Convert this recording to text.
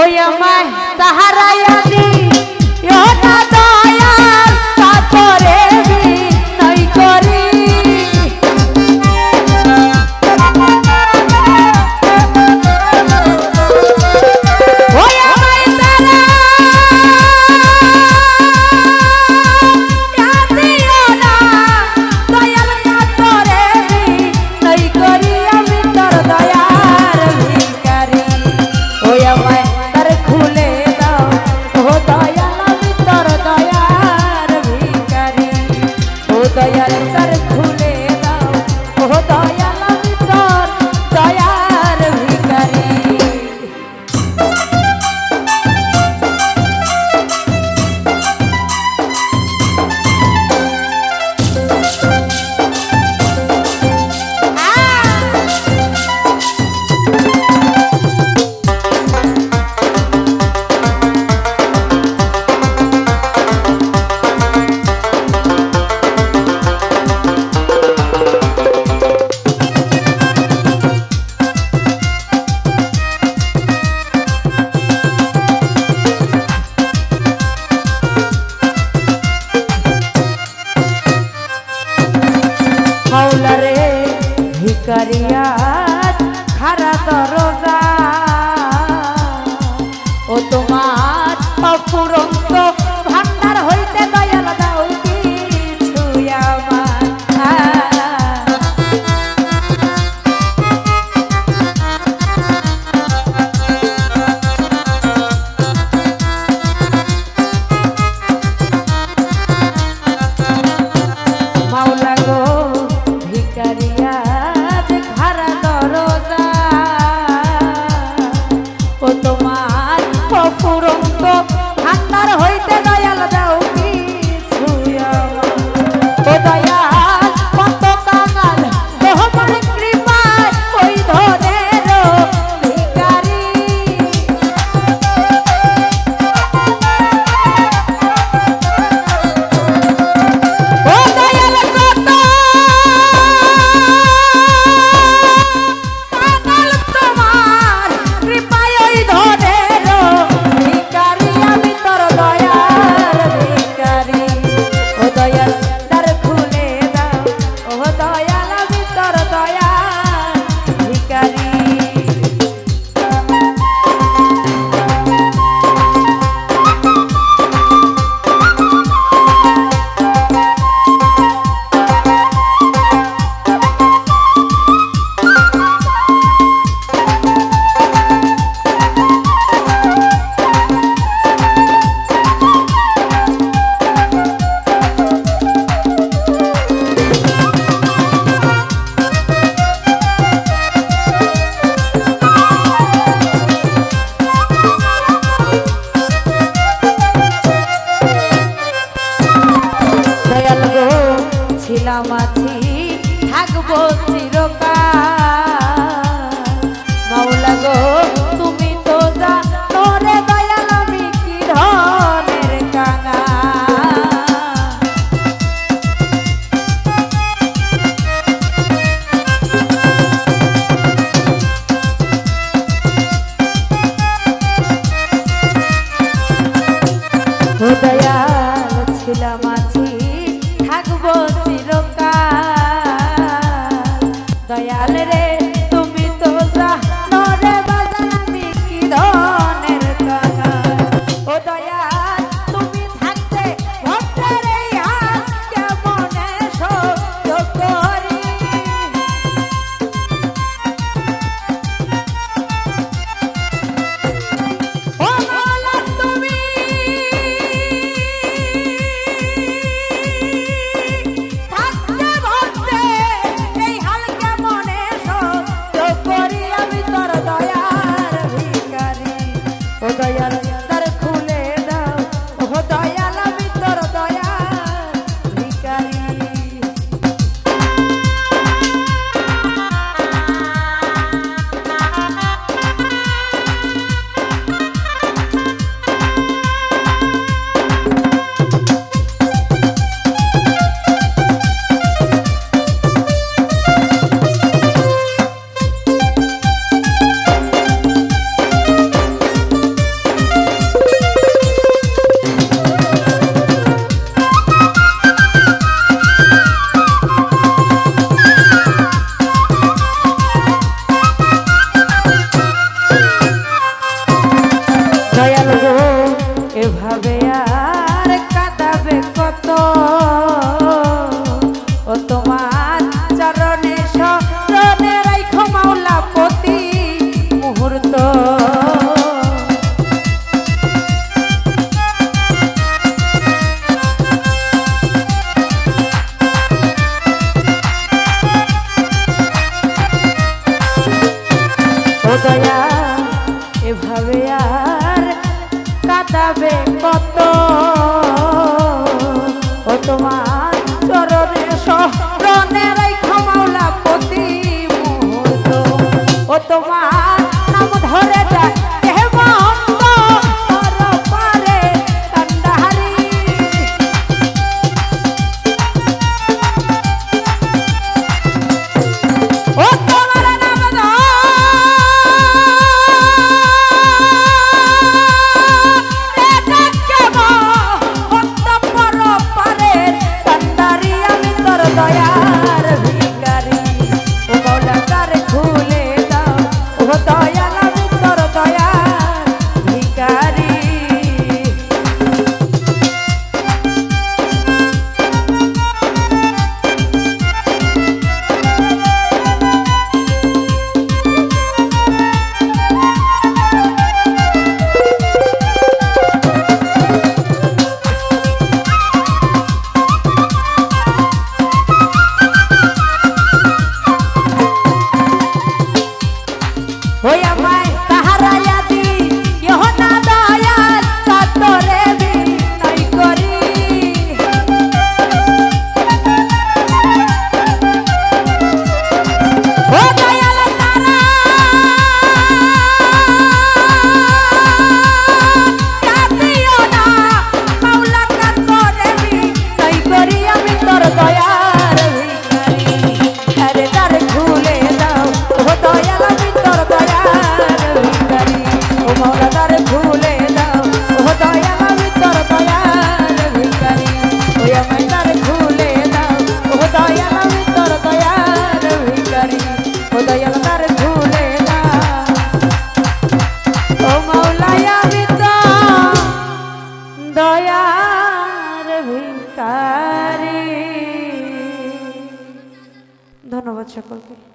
ওই আমায় তাহারা তোমার অপুরন্ত অপফুরন্ত ঠান্ডার হইতে দয়াল দাও কি দয়াল ছিলাম দয়াল এভাবে আর কাঁদাবে কত? ও তোমার চরণে স্মরণে রাইখো মাওলা প্রতি মুহূর্ত। দয়া, এভাবে আর কাঁদাবে কত? ও তোমার চরণে সরণে ক্ষমাওলা প্রতি ও তোমার Господи.